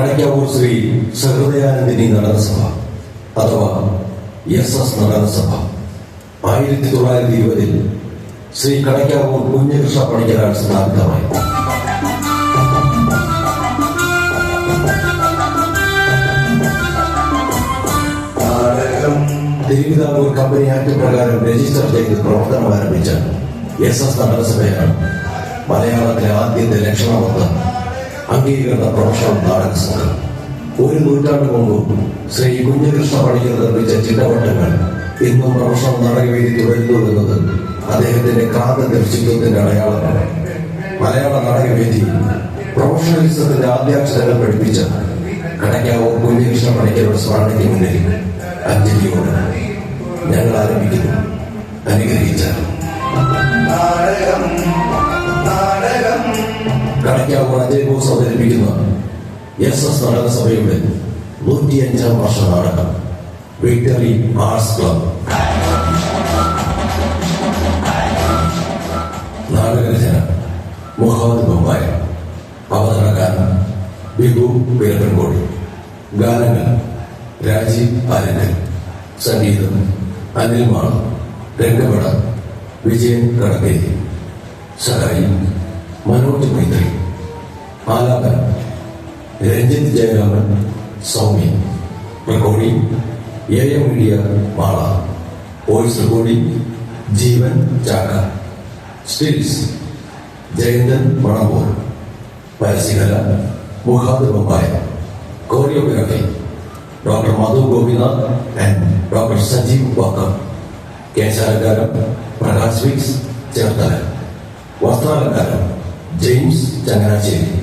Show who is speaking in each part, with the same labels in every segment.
Speaker 1: കടക്കാവൂർ ശ്രീ സഹൃദയാനന്ദിനി നടനസഭ അഥവാ S S നടനസഭ ആയിരത്തി തൊള്ളായിരത്തി ഇരുപതിൽ ശ്രീ കടക്കാവൂർ കുഞ്ഞകൃഷ്ണ പണിക്കരാൾ സ്ഥാപിതമായി തിരുവിതാംകൂർ കമ്പനി ആക്ട് പ്രകാരം രജിസ്റ്റർ ചെയ്ത് പ്രവർത്തനം ആരംഭിച്ച എസ് എസ് നഗരസഭയാണ് മലയാളത്തിലെ ആദ്യത്തെ ലക്ഷണമൊത്ത അംഗീകൃത പ്രൊഫഷണൽ നാടക സംഘം. ഒരു നൂറ്റാണ്ട് മുമ്പ് ശ്രീ കുഞ്ഞകൃഷ്ണ പണിക്കർ നിർമ്മിച്ച ചിട്ടവട്ടങ്ങൾ ഇന്നും പ്രൊഫഷണൽ നാടകവേദി തുടരുന്നു എന്നത് അദ്ദേഹത്തിന്റെ കാന്ത ദർശിത്വത്തിന്റെ അടയാളമാണ്. മലയാള നാടകവേദി പ്രൊഫഷണലിസത്തിന്റെ ആദ്യാക്ഷരങ്ങൾ പഠിപ്പിച്ച കടയ്ക്കാവൂർ കുഞ്ഞകൃഷ്ണ പണിക്കരുടെ സ്മരണയ്ക്ക് മുന്നിൽ അഞ്ജലിയോട് ഞങ്ങൾ ആരംഭിക്കുന്നു. അനുഗ്രഹിച്ചാൽ അജയ് ബോസ് അവതരിപ്പിക്കുന്ന എസ് എസ് നാടകസഭയുടെ നൂറ്റിയഞ്ചാം വർഷ നാടകം. വിക്ടറി ആർട്സ് ക്ലബ് നാടകരചന മുഹമ്മദ് ബൊമ്പായ. അവതരണക്കാരൻ ബിബു വീരപ്പൻകോടി. ഗാനങ്ങൾ രാജീവ് ആരങ്കൽ സംഗീതം അനിൽ മാൾ രംഗപട വിജയൻ കടക്കേരി സഹായി Manoj Ranjith Jayaraman Soumya recording A M media Mala. Voice recording Jeevan Chakka. Stills Jayanthan Manamboor പരസ്യകല Bombaya. Choreography doctor Madhu Gopinath and doctor Sajeev Vakkam കേശാലങ്കാരം Prakash Vicks Cherthala. വസ്ത്രാലങ്കാരം James Changanassery.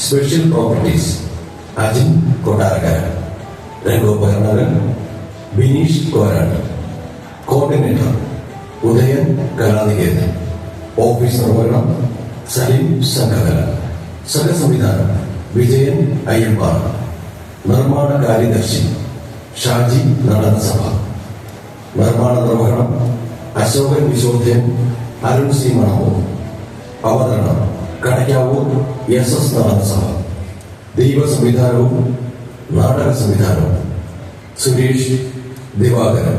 Speaker 1: Special properties Ajin Kottarakkara രംഗോപകരണങ്ങൾ Bineesh കോരാട്ട് coordinator Udayan Kalaniketan. Office നിർവഹണം. സലീം സംഘകല സഹസംവിധാനം വിജയൻ അയ്യമ്പാറ. നിർമ്മാണ കാര്യദർശി. ഷാജി നടനസഭ. നിർമ്മാണ നിർവഹണം. അശോകൻ വിശോധൻ Arun C മണമോ അവതരണം. Kadakkavoor S S നടനസഭ ദൈവ സംവിധാനവും നാടക സംവിധാനവും സുരേഷ് ദിവാകരൻ.